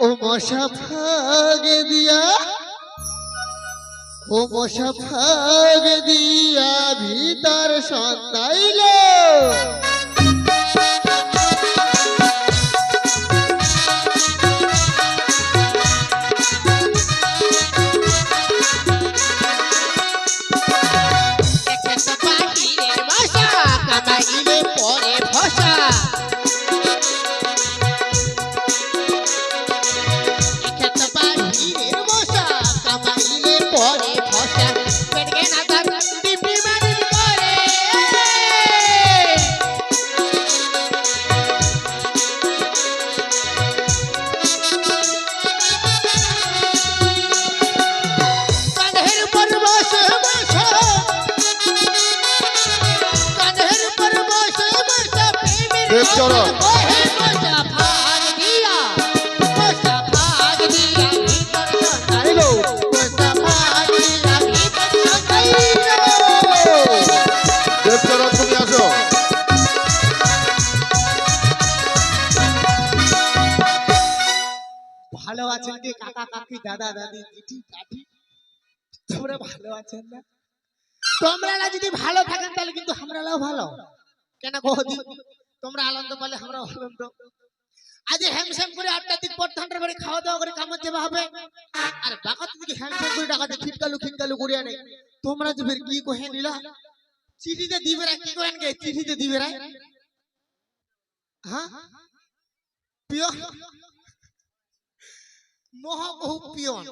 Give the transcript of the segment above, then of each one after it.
ও মশা ভাগে দিয়া ও মশা ভাগে দিয়া ভিতর সন্তাইল। আসো। ভালো আছেন কি কাকা কাকি দাদা দাদি তোমরা ভালো আছেন না? তোমরা যদি ভালো থাকেন তাহলে কিন্তু আমরাও ভালো। কেন কহদি তোমরা আনন্দ পালে, আমরা আনন্দ। আজ হ্যামস্যাম করে আটটা দিক পর ঠান্ডার বাড়ি খাওয়া দাওয়া করে কামড় দেওয়া হবে। আর বাকাতে দিকে হ্যামস্যাম করে টাকাতে খিটকালু খিটকালু করে আনে, তোমরা যে কি কহে নিলা? চিঠিতে দিবে রা কি কহেন গে? চিঠিতে দিবে রা হ্যাঁ? পিও মহাবহু পিয়ন।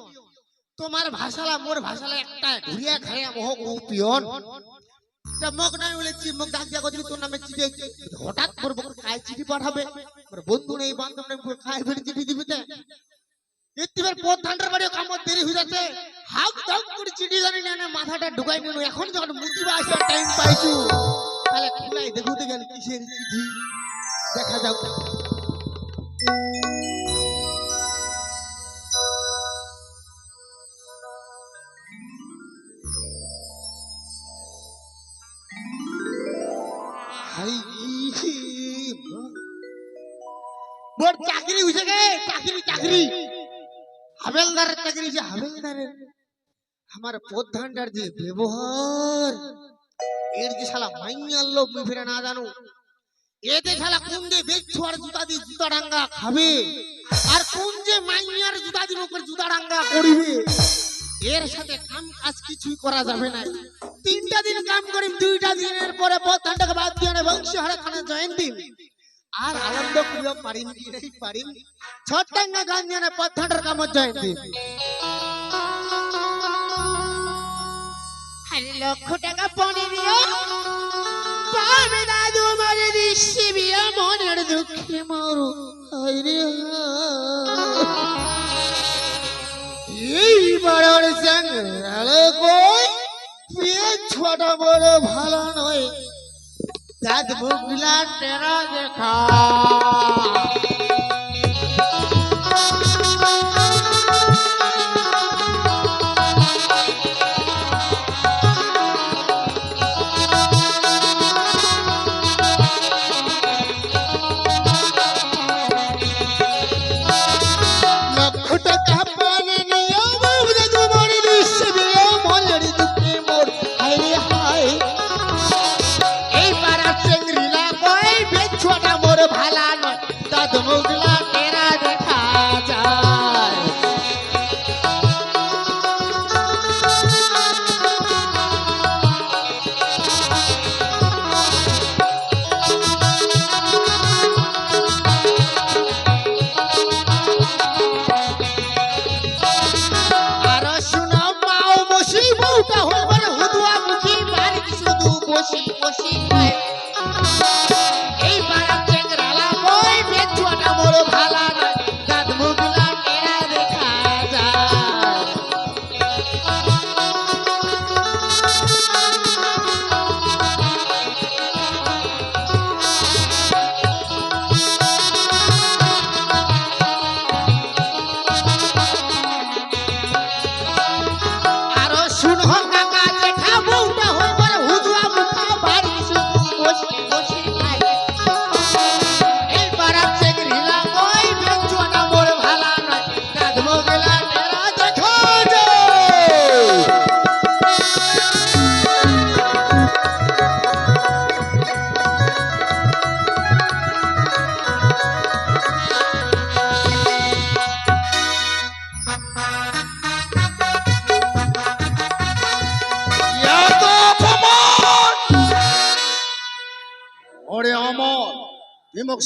তোমার ভাষালা, মোর ভাষালা একটা ঘুরিয়া খাইয়া মহাবহু পিয়ন। তা মগ নাই বলেছি মগ ডাক দিয়া কইলি তোর নামে চিঠি। হঠাৎ মোর বকর কায় চিঠি পাঠাবে। বন্ধু নেই, বান্ধব নেই কায় ফের চিঠি দিবে তে। এতিবার পথ বাড়ি করে মাথাটা ঢুকাই নিনু এখন যখন মুতিবা আসার টাইম পাইছু, তাহলে খুলাই দেখুতে গেল কিসের চিঠি? দেখা যাক। চাকরি চাকরি। চাকরি হাবেলদারের আমার প্রধানটার যে ব্যবহার, এর যে শালা লোক ফিরে না জানো। এতে শালা কোন যে বেচ্ছুয়ার জুতা দিয়ে জুতা ডাঙ্গা খাবে, আর কোন যে মাইয়ার জুতা দিয়ে মুখের জুতা ডাঙ্গা করিবে, এর সাথে কাম কাজ কিছুই করা যাবে না। তিনটা দিন কাম করিম, দুইটা দিনের পরে পথানটাকে বাদ দিয়ে বংশী হারে খানে আর আনন্দ করিয়া পারিম কি নাই পারিম ছটাঙ্গা গান জানে পথানটার কাম জয়ন্তী আরে লক্ষ টাকা পনে দিও পাবে দাদু মারে দিচ্ছি বিয়া, মনের দুঃখে মরু। হায়রে এই বাড়ার সঙ্গে কই? ছোট বড় ভালো নয়। দাদ বুগলা টেরা দেখা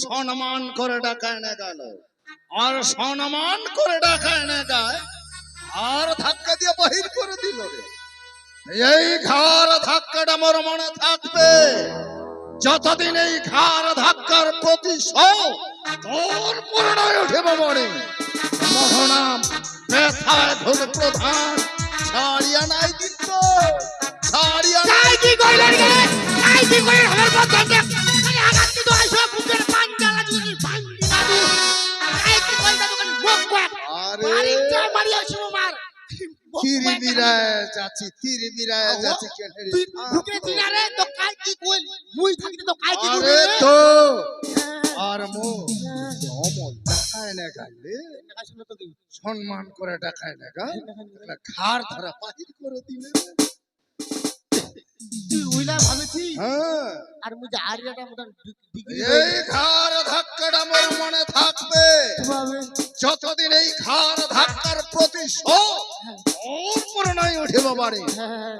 সম্মান করে ডাকা এনে গেল। আর সম্মান করে ডাকা এনে গায় আর ধাক্কা দিয়ে বাহির করে দিল এই ঘাড় ধাক্কাটা মোর মনে থাকবে। যতদিন এই ঘাড় ধাক্কার প্রতিশোধ তোর পুরনায় উঠেব মনে। মহনাম ব্যথায় ধুল প্রধান, ছাড়িয়া নাই কিন্তু ছাড়িয়া নাই কি কইলেন তাই কি কইলেন? তিরি বিরায় যাচ্ছি তিরি বিরায় আহো, যাচ্ছি কেনে রে? তুই বুকে দিনারে তো কাই কি কইল মুই থাকিতে তো কাই কি আরে তো আর মো অমল টাকায় না গাইলে সম্মান করে টাকায় না গা ঘাড় ধরা পাহির করে দিলে। উইলা ভাবেছি হ্যাঁ আর মুই যে আরিয়াটা মতন এই ঘাড় ধাক্কাটা মোর মনে থাকবে যতদিন এই ঘাড় ধাক্কার প্রতিশোধ ওর পুরনায় উঠে বাবারে হ্যাঁ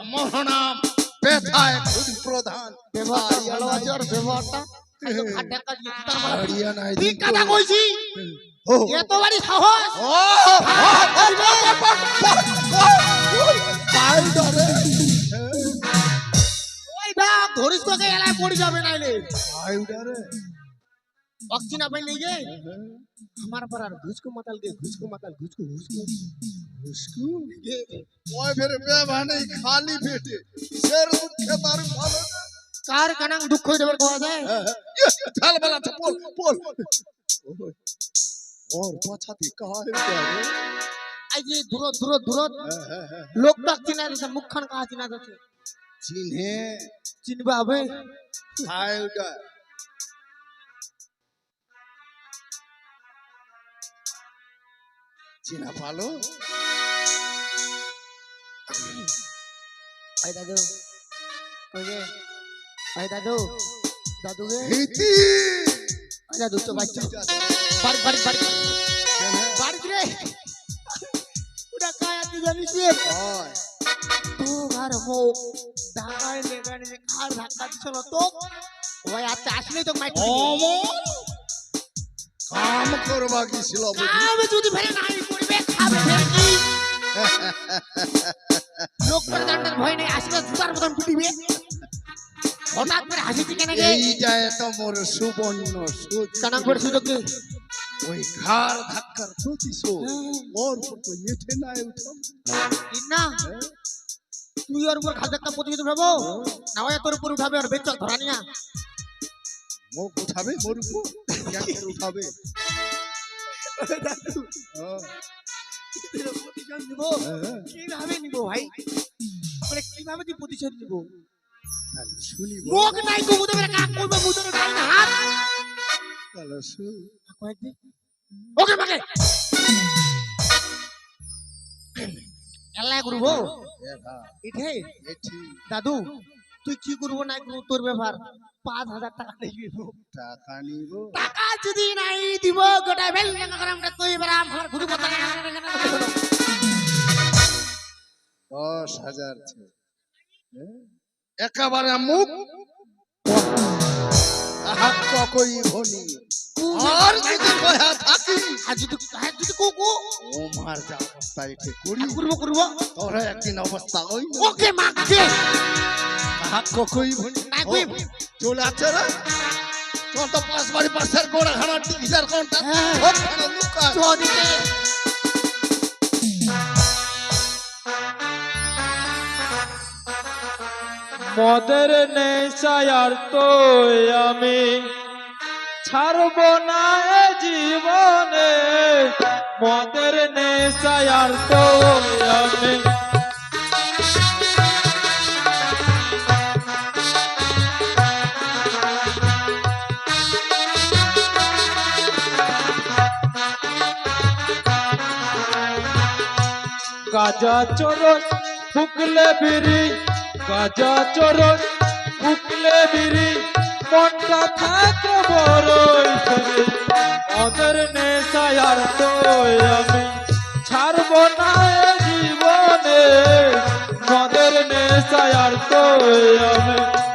ব্যথায় খুদ প্রধান ব্যবহারটা ভালো ব্যবহারটা খাড্ডা কাজ তার মানে হারিয়ানায় ঠিক কথা কইছি এত বাড়ি সাহস তোকে এলায় পড়ে যাবে নাইলে পাই ধরে অক্সিনা পাই নেই গে আমার পর আর ঘুসকো মাতাল গে ঘুসকো মাতাল ঘুসকো ঘুসকো ঘুসকো গে ওই ফের বেভানে খালি পেটে শের দুঃখে তার ভালো না কার কানাং দুঃখ দেবার কোয়া যায় থাল বেলা তো বল বল ওর পাছাতে কার করে আই যে দূর দূর দূর লোক ডাক চিনা যাচ্ছে মুখখান কা চিনা যাচ্ছে চিনে চিনবা হবে? খায় ওটা। চিনা পালো আই দাদু আই দাদু দাদু গে হিতি আই দাদু তো বাচ্চা বাড়ি বাড়ি বাড়ি। বাড়ি রে! ওটা কায় আতি জানিস রে? হয় তো ঘর মুখ ঢাকায় লেগানে যে খার ধাক্কা দিছিল তো। ওই আতে আসলে তো মাইক অমল! কাম করবা গেছিল আমি যদি ফেরে নাই করবে খাবে ফেরে লোক করে ভয় নেই আসলে জুতার মতন পিটিবে হঠাৎ করে হাসিছি কেন গে এইটাই তো মোর সুবর্ণ সুযোগ কানা করে সুযোগ গে ওই ঘাড় ধাক্কার প্রতিশোধ ওর তো এঠে নাই উঠাম না তুই ওর উপর একটা প্রতিযোগিতা উঠাবো? না ওই তোর উপর উঠাবে আর বেচক ধরা নিয়া। মুখ উঠাবে মোর উপর? উঠাবে? হ্যাঁ, প্রতিশোধ নিব? হ্যাঁ, কীভাবে নিব ভাই? মানে কীভাবে তুই প্রতিশোধ নিব? তাহলে শুনিব নাই কবু কাক করবে মুদরে গাই না হাত। তাহলে ওকে মাকে করব। এঠে? দাদু তুই কি করব নাই করব তোর ব্যাপার? পাঁচ হাজার টাকা দিব টাকা নিব। টাকা যদি নাই দিব গোটা বেল তুই এবার আমার ঘুরে কথা দশ হাজার। হ্যাঁ? একেবারে মুখ হাত কই ভনি আর যদি কয়া থাকি আর যদি আর যদি কো কো ও মার যা অবস্থা এটি করি। করব করব। তোরা একদিন অবস্থা ওই ওকে মাকে হাত ভনি কই চলে আছে রে তোর তো পাঁচ বাড়ি পাশের গোড়া খানা টিকিটার কোনটা হ্যাঁ। ওখানে মদের নেশায়ার তো আমি। ছাড়ব না জীবনে, মদের নেশায় আর তো আমি। গাজা চোরস ফুকলে বিড়ি গাজা চরণ ফুকলে বিড়ি, মনটা থাকে বড়ই মদের নেশায় আর তো আমি ছাড়ব না জীবনে। মদের নেশায় আর তো আমি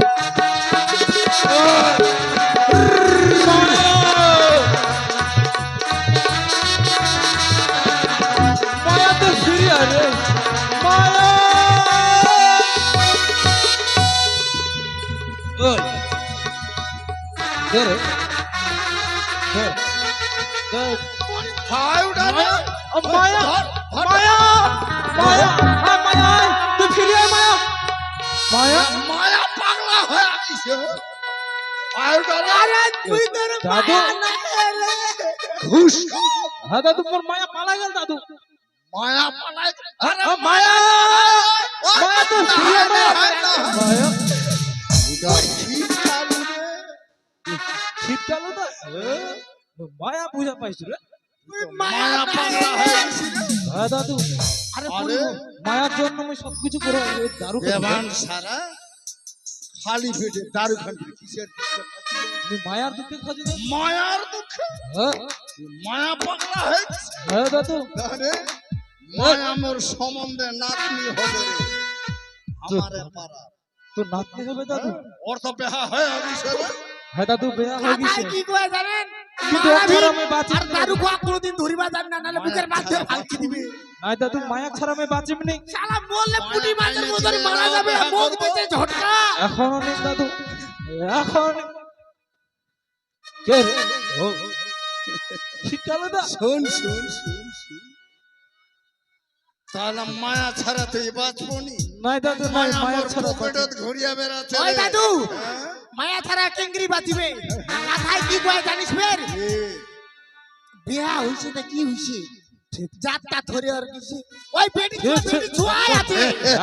হ্যাঁ দাদু মোর মায়া পালা গেল দাদু। মায়া পালাই আরে মায়া মায়া ছিপ চালু তো মায়া বুঝা পাইছ রে। মায়া পাগলা হয়ে হ্যাঁ দাদু। আরে আরে মায়ার জন্য আমি সবকিছু করে দারু। সারা খালি পেটে দারু খান। কিসের? মায়ার দুঃখে খাজি মায়ার দুঃখে? হ্যাঁ। মায়া পাগলা হয়ে গেছে। হ্যাঁ দাদু। আরে মায়া মোর সম্বন্ধে নাতনি হবে। রে আমারে পাড়া। তোর নাতনি হবে দাদু? ওর তো বেহা হয়ে গেছে রে। হ্যাঁ দাদু বেয়া হয়ে গেছে। কি কয় জানেন? কিন্তু মারাবি, আমি বাঁচি আর দারু খাওয়া কোনোদিন ধরিবা যান না নাহলে বুকের মাঝে ফালকি দিবে। নাই দাদু মায়া ছাড়া আমি বাঁচিব নি। শালা বললে পুটি মাছের মতন মারা যাবে মুখ দিতে ঝটকা। এখনও নেই দাদু। এখন কে রে? ও। শীতকালে শোন শোন শোন শোন। তাহলে মায়া ছাড়া তুই বাঁচবো নি? নাই দাদু নাই মায়া মায়া ছাড়া পকেটত ঘুরিয়া বেড়াচ্ছে ওই দাদু হ্যাঁ? মায়া ছাড়া কেঙ্গরি বাঁচিবে? কি কয় জানিস ফের? বিয়া হইছে না কি হইছে? যাত্রা ধরে আর কিছু ওই বেটি ঠিক, ঠিক। ছুয়াই আছে।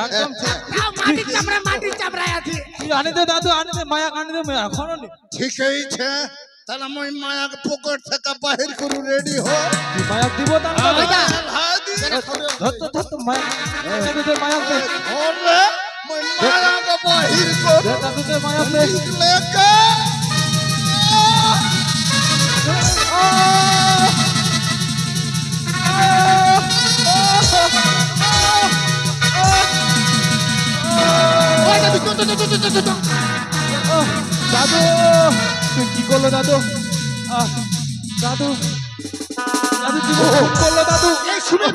একদম তাও মাটির চামড়া মাটির চামড়ায় আছে। তুই আনি দে দাদু আনি দে মায়া। আনি দে মায়া ঠিকই তাহলে মই মায়াকে পকেট থেকে বাহির করু রেডি হ তুই মায়া দিব তার দাদু ওই দা। হাদি ধর তো ধর তো মায়া দে দে মায়া দে ওরে মই মায়াকে বাহির কর দে দাদু দে মায়া দে লেকে ওই দাদু তো তো তো তো তো তো আহ, দাদু তুই কি করল দাদু দাদু দাদু খুব করল দাদু এই শুনে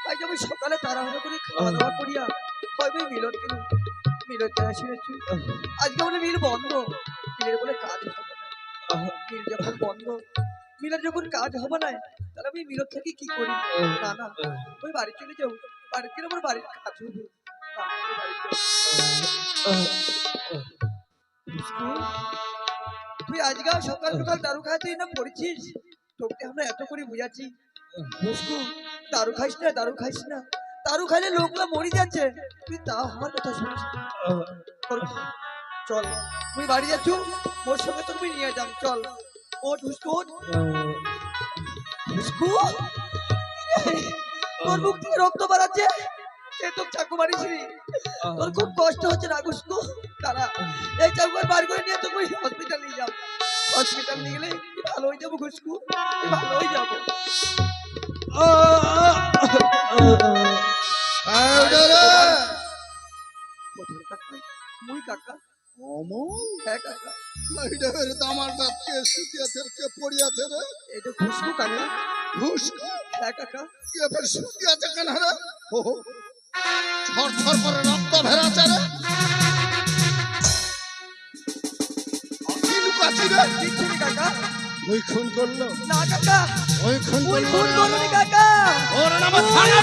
হায় আমি সকালে তাড়াহুড়ো করে খাওয়া দাওয়া করিয়া কবে মিলন গেল মিলন কেনা শুনেছি আজকে বলে মিল বন্ধ মিলের বলে কাজ হবে না মিল যখন বন্ধ মিলের যখন কাজ হবে না তাহলে আমি মিলন থেকে কি করি না না ওই বাড়ি চলে যাও বাড়ি আমার বাড়ির কাজ হবে। না, আমি বাড়ি যাব। তুই আজকে সকাল সকাল দারু খাই না পড়েছিস? তোকে আমরা এত করে বুঝাচ্ছি। দারু খাইস না দারু খাইস না। দারু খাইলে লোকরা মরে যাচ্ছে। তুই তাও আমার কথা শুনিস। চল তুই বাড়ি যাচ্ছ? ওর সঙ্গে তোর নিয়ে যাম চল। ও ঢুসকু ঢুসকু তোর মুখ থেকে রক্ত বাড়াচ্ছে কে তোর চাকু মারিছিলি তোর খুব কষ্ট হচ্ছে না ঘুসকু তারা এই চাকু বার করে নিয়ে তোকে হসপিটাল নিয়ে যাও হসপিটাল নিয়ে গেলে ভালো হয়ে যাব ঘুসকু ভালো হয়ে যাব মুই কাকা অমল? হ্যাঁ কাকা লাইডের দামালটা কে সুতিয়াছে কে পড়িয়াছে রে? এটা খুশবু কাকা। হ্যাঁ কাকা। কে ফের সুতিয়াছে কেন রে? ও ছর ছর করে রক্ত ভেরাছে রে। লুকাছি রে। কিচ্ছু কাকা। ওই খুন করল। না কাকা। ওই খুন করল। রে কাকা। ওর নামে থানা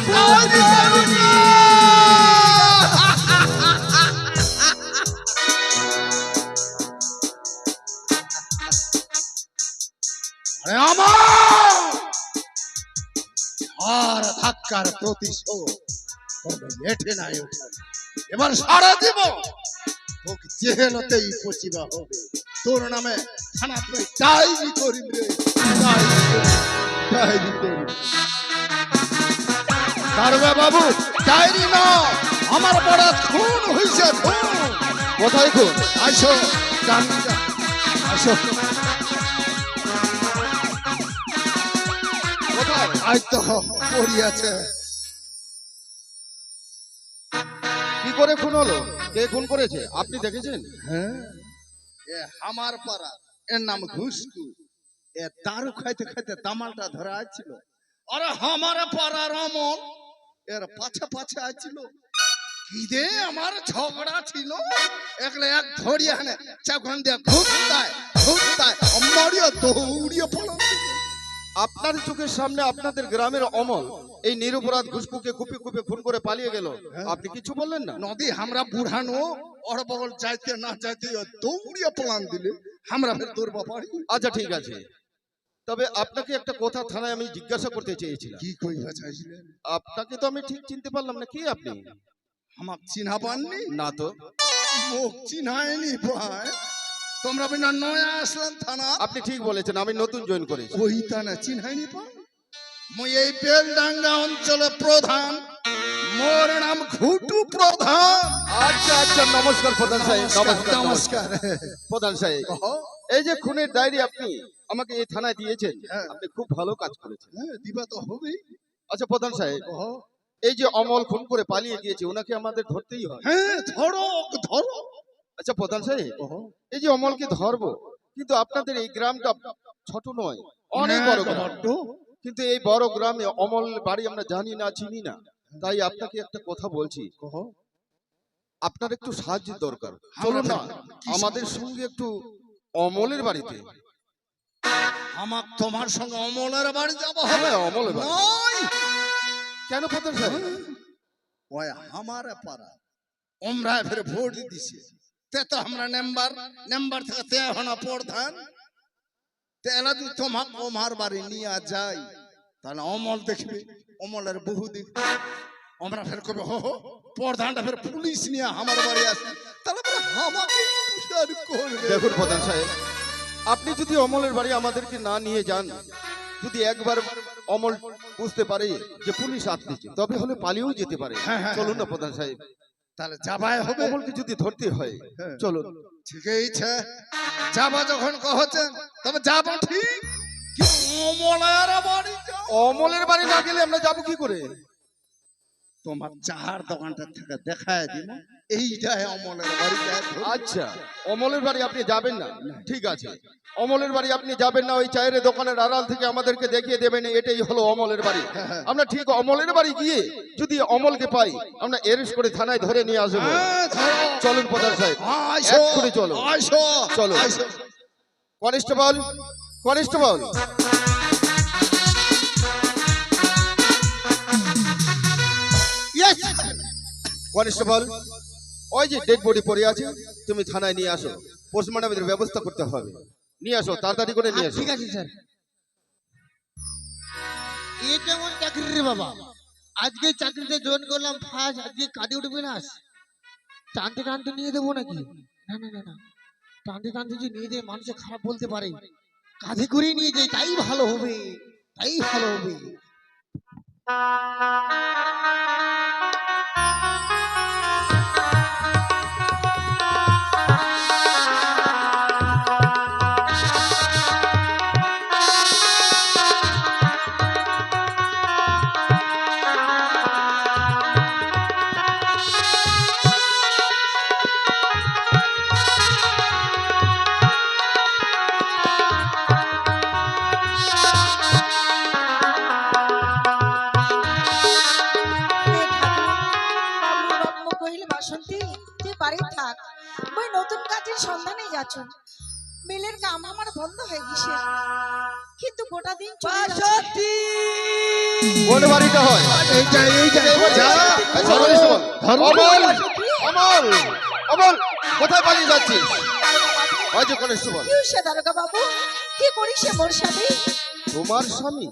আর প্রতিশোধ। তবে মেঠে নাই এবার সারা দিব। তোকে জেহেলতেই পচিবা হবে। তোর নামে থানা তুই রে। বাবু ডাইরি না আমার বড় খুন হইছে খুন। কোথায় খুন? আসো আসো তো পড়িয়াছে কি করে খুন হলো? কে খুন করেছে? আপনি দেখেছেন? হ্যাঁ। এ আমার পাড়া এর নাম ঘুষকু এ দারু খাইতে খাইতে তামালটা ধরা আরে আমার পাড়ার অমল এর পাছে পাছে আছিল কি দে আমার ঝগড়া ছিল? একলে এক ধরিয়া হানে চাকুন দিয়ে ঘুরতায় ঘুরতায় দৌড়িয়ে পড়ো আপনার চোখের সামনে আপনাদের গ্রামের অমল এই নিরপরাধ ঘুষপুকে কুপে কুপে খুন করে পালিয়ে গেল। আপনি কিছু বললেন না? নদী আমরা বুড়ানো ওর বগল যাইতে না যাইতে ও দৌড়িয়ে পলান দিলে আমরা ফের দৌড়বা পারি আচ্ছা ঠিক আছে। তবে আপনাকে একটা কথা থানায় আমি জিজ্ঞাসা করতে চেয়েছিলাম। কি কইবা চাইছিলেন আপনাকে তো আমি ঠিক চিনতে পারলাম না কি আপনি? আমাক চিনা পাননি না তো। মুখ চিনায়নি তোমরা বিনা নয়া আসলেন থানা। আপনি ঠিক বলেছেন আমি নতুন জয়েন করেছি। ওই থানা চিনাইনি পান মুই এই বেলডাঙ্গা অঞ্চলে প্রধান। মোর নাম ঘুটু প্রধান। আচ্ছা আচ্ছা নমস্কার প্রধান সাহেব নমস্কার নমস্কার প্রধান সাহেব এই যে খুনের ডায়েরি আপনি আমাকে এই থানায় দিয়েছেন হ্যাঁ। আপনি খুব ভালো কাজ করেছেন। হ্যাঁ, দিবা তো হবেই। আচ্ছা প্রধান সাহেব কহ। এই যে অমল খুন করে পালিয়ে গিয়েছে ওনাকে আমাদের ধরতেই হয়। হ্যাঁ ধরো ধরো। আচ্ছা প্রধান সাহেব এই যে অমলকে ধরবো কিন্তু আপনাদের এই গ্রামটা ছোট নয় অনেক হ্যাঁ, বড় গ্রাম। কিন্তু এই বড় গ্রামে অমল বাড়ি আমরা জানি না চিনি না। তাই আপনাকে একটা কথা বলছি। আপনার একটু সাহায্য দরকার। চলুন না আমাদের সঙ্গে একটু অমলের বাড়িতে। আমার তোমার সঙ্গে অমলের বাড়ি যাব হবে? হ্যাঁ অমলের বাড়ি। কেন প্রধান সাহেব? ওই আমার পাড়া। ওমরা ফের ভোট দিছে। তে তো আমরা নেম্বার নেম্বার থেকে তে হনা প্রধান তেলা বাড়ি নিয়ে যাই তাহলে অমল দেখবে অমলের বহু আমরা ফের কবে হো হো প্রধানটা ফের পুলিশ নিয়ে আমার বাড়ি আসে তাহলে আমাকে দেখুন প্রধান সাহেব আপনি যদি অমলের বাড়ি আমাদেরকে না নিয়ে যান যদি একবার অমল বুঝতে পারে যে পুলিশ আসতেছে তবে হলে পালিয়েও যেতে পারে চলুন না প্রধান সাহেব তাহলে যাবাই হবে। বলকে যদি ধরতে হয় চলো ঠিকই ছে যাবা যখন কহছেন তবে যাব ঠিক। কি অমলের বাড়ি অমলের বাড়ি না গেলে আমরা যাব কি করে? তোমার চাহার দোকানটা থেকে দেখায় দিব এইটাই অমলের বাড়ি আচ্ছা অমলের বাড়ি আপনি যাবেন না? ঠিক আছে। অমলের বাড়ি আপনি যাবেন না ওই চায়ের দোকানের আড়াল থেকে আমাদেরকে দেখিয়ে দেবেন এটাই হলো অমলের বাড়ি। আমরা ঠিক অমলের বাড়ি গিয়ে যদি অমলকে পাই আমরা এরেস্ট করে থানায় ধরে নিয়ে আসব। হ্যাঁ। চলুন প্রধান সাহেব এক্ষুনি চলো। চলো। কনস্টেবল কনস্টেবল কনস্টেবল ওই যে ডেড বডি পড়ে আছে, তুমি থানায় নিয়ে আসো। পোস্টমর্টমের ব্যবস্থা করতে হবে। নিয়ে আসো, তাড়াতাড়ি করে নিয়ে আসো। ঠিক আছে, স্যার। এ কেমন চাকরি রে বাবা? আজকে চাকরিতে জয়েন করলাম ফার্স্ট আজকে কাজে উঠবে না টানতে টানতে নিয়ে দেবো নাকি? না না না না। টানতে টানতে যদি নিয়ে যায় মানুষে খারাপ বলতে পারে। কাঁধে করে নিয়ে যাই তাই ভালো হবে, তাই ভালো হবে। কিন্তু গোটা দিন চলে যাচ্ছে। বাসন্তী কোন বাড়িটা হয় এইটা, এইটা, যা, আচ্ছা, কনস্টেবল। অমল অমল অমল কোথায় পালিয়ে যাচ্ছিস ওই যে কনস্টেবল কি হইছে দারোগা বাবু কি করিস সে মোর সাথে তোমার স্বামী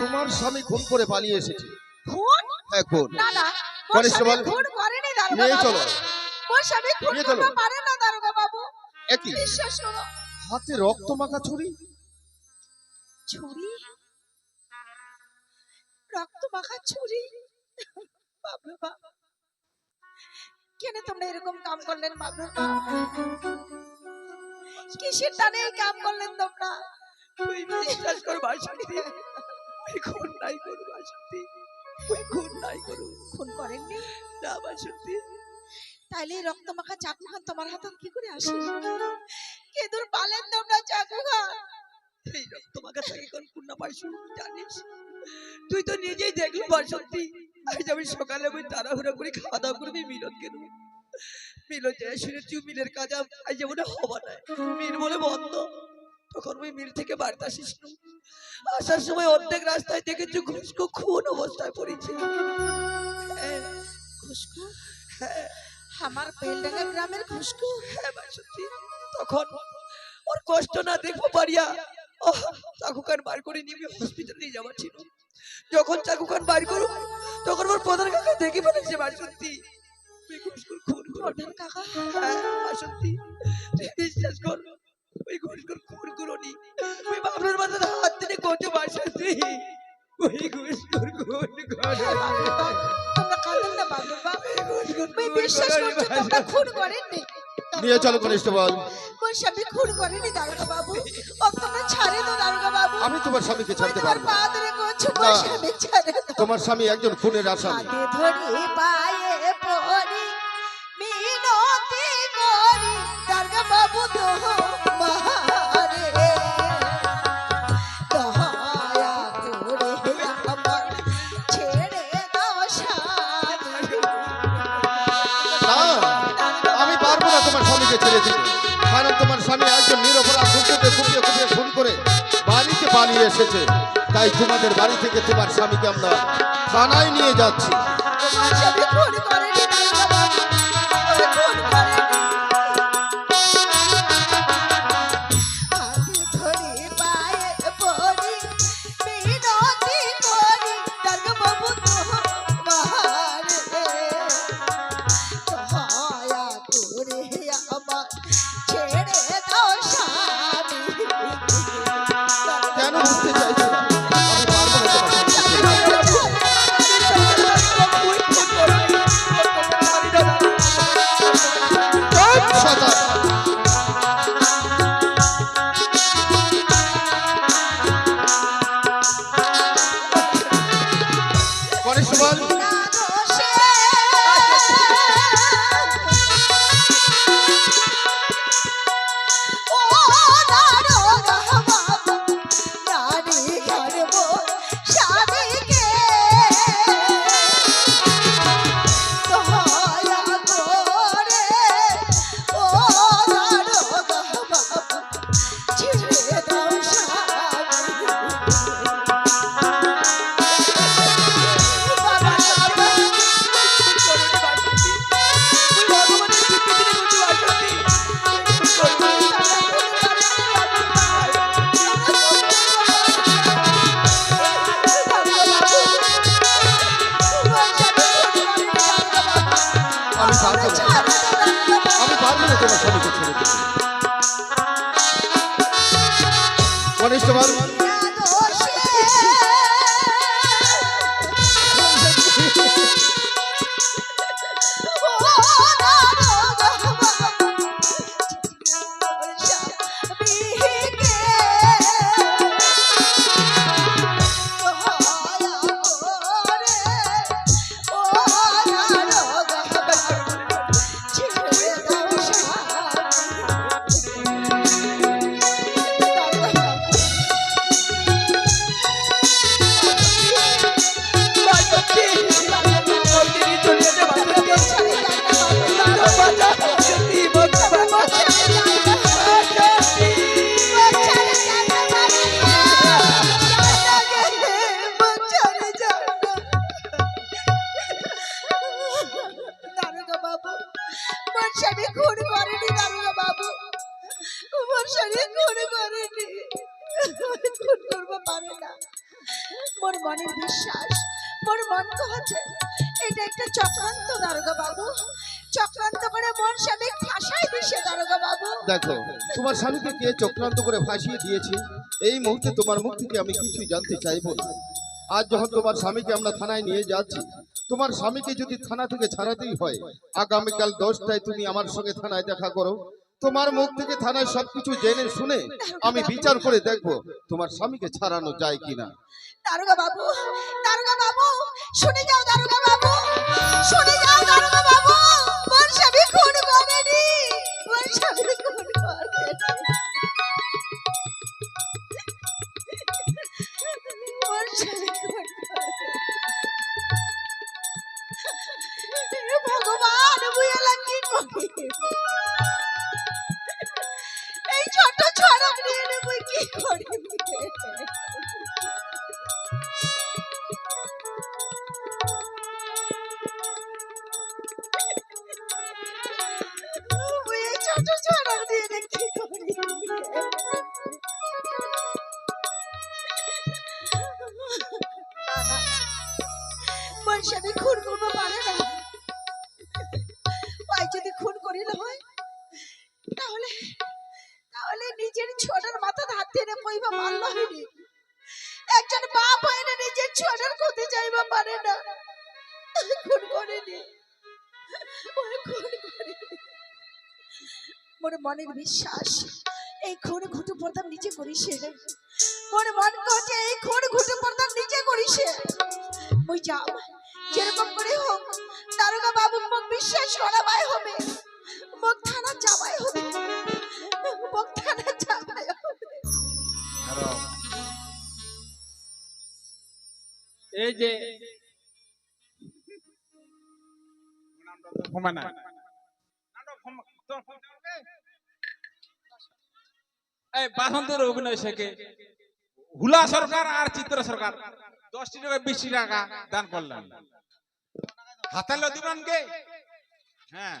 তোমার স্বামী খুন করে পালিয়ে এসেছে খুন হ্যাঁ খুন না না কনস্টেবল, খুন করেনি দারোগা নিয়ে চলো মোর স্বামী খুন করতে পারে না দারোগা বাবু একই বিশ্বাস করো হাতে রক্ত মাখা ছুরি? ছুরি? রক্ত মাখা ছুরি বাবা কেন তোমরা এরকম কাম করলেন বাবু কিসের টানে এই কাম করলেন তোমরা? তুই বিশ্বাস কর বাসন্তী ওই খুন নাই করু বাসন্তী ওই খুন নাই করু। খুন করেননি? না বাসন্তী তাইলে রক্ত মাখা চাকু খান তোমার হাতে কি করে আসে? কে দূর পালেন তোমরা চাকু খান এই মাখা থাকে কোন পূর্ণ পাইছু জানিস? তুই তো নিজেই দেখলি বাসন্তী আজ আমি সকালে আমি তাড়াহুড়া করে খাওয়া দাওয়া করবি মিলন কেন মিলন যায় শুনেছি মিলের কাজ আজ যেমন হওয়া নাই মিল বলে বন্ধ। তখন ওই মিল থেকে বাড়িতে আসিস আসার সময় অর্ধেক রাস্তায় দেখেছি ঘুষকো খুন অবস্থায় পড়েছে। হ্যাঁ, খুশকু? হ্যাঁ, আমার বেলডাঙ্গা গ্রামের খুশকু। হ্যাঁ, বাসন্তী। তখন ওর কষ্ট না দেখব পারিয়া চাকুকান বার করে নিয়ে হসপিটালে নিয়ে যাওয়ার ছিল। যখন চাকুকান বার করো তখন ওর প্রধান কাকা দেখে ফেলেছে বাসন্তী তুই ঘুষখোর খুন করো। প্রধান কাকা? বাসন্তী বিশ্বাস কর ওই ঘুষখোর খুন করোনি ওই বাবুর মাথায় হাত দিলে কত বাসন্তী ওই ঘুষখোর খুন করো তোমরা কাঁদেন না বাবু বাবু ঘুষখোর আমি খুন বিশ্বাস করোনি তোমরা খুন করেননি? নিয়ে চলো কনিষ্ঠবল মোর স্বামী খুন করেনি দারোগা বাবু ও তোমরা ছাড়ে তো দারোগা বাবু আমি তোমার স্বামীকে ছাড়তে পারব না। তোমার স্বামী একজন খুনের আসামি। ধরে পায়ে পালিয়ে এসেছে। তাই তোমাদের বাড়ি থেকে তোমার স্বামীকে আমরা থানায় নিয়ে যাচ্ছি। Yeah. মন আছে এটা একটা চক্রান্ত দারোগা বাবু চক্রান্ত করে মোর স্বামী ফাঁসাই দিছে দারোগা বাবু দেখো, তোমার স্বামীকে কে চক্রান্ত করে ফাঁসিয়ে দিয়েছে? এই মুহূর্তে তোমার মুখ থেকে আমি কিছুই জানতে চাইব না। আজ যখন তোমার স্বামীকে আমরা থানায় নিয়ে যাচ্ছি, তোমার স্বামীকে যদি থানা থেকে ছাড়াতেই হয়, আগামীকাল দশটায় তুমি আমার সঙ্গে থানায় দেখা করো। তোমার মুখ থেকে থানায় সবকিছু জেনে শুনে আমি বিচার করে দেখব তোমার স্বামীকে ছাড়ানো যায় কিনা। দারোগা বাবু দারোগা বাবু, শুনে যাও দারোগা বাবু, শুনে যাও দারোগা বাবু। মোর স্বামী, খুন করেনি। মোর স্বামী, খুন চাইবা পারে না। খুন করেনি। মোর মনের বিশ্বাস, এই খুন ঘুটু পর্দাম নিচে করিসে মোর মন কছে এই খুন ঘুটু পর্দাম নিচে করিসে ওই যাও যেরকম করে হোক, দারোগা বাবু মুখ বিশ্বাস করাবাই হবে। মুখ থানা যাবাই হবে। মুখ থানা যাবাই হবে। এই যে বাসন্তের অভিনয় শেখে। হুলা সরকার আর চিত্র সরকার দশটি টাকা বিশটি টাকা দান করলেন। হাতালে দিবেন কে হ্যাঁ।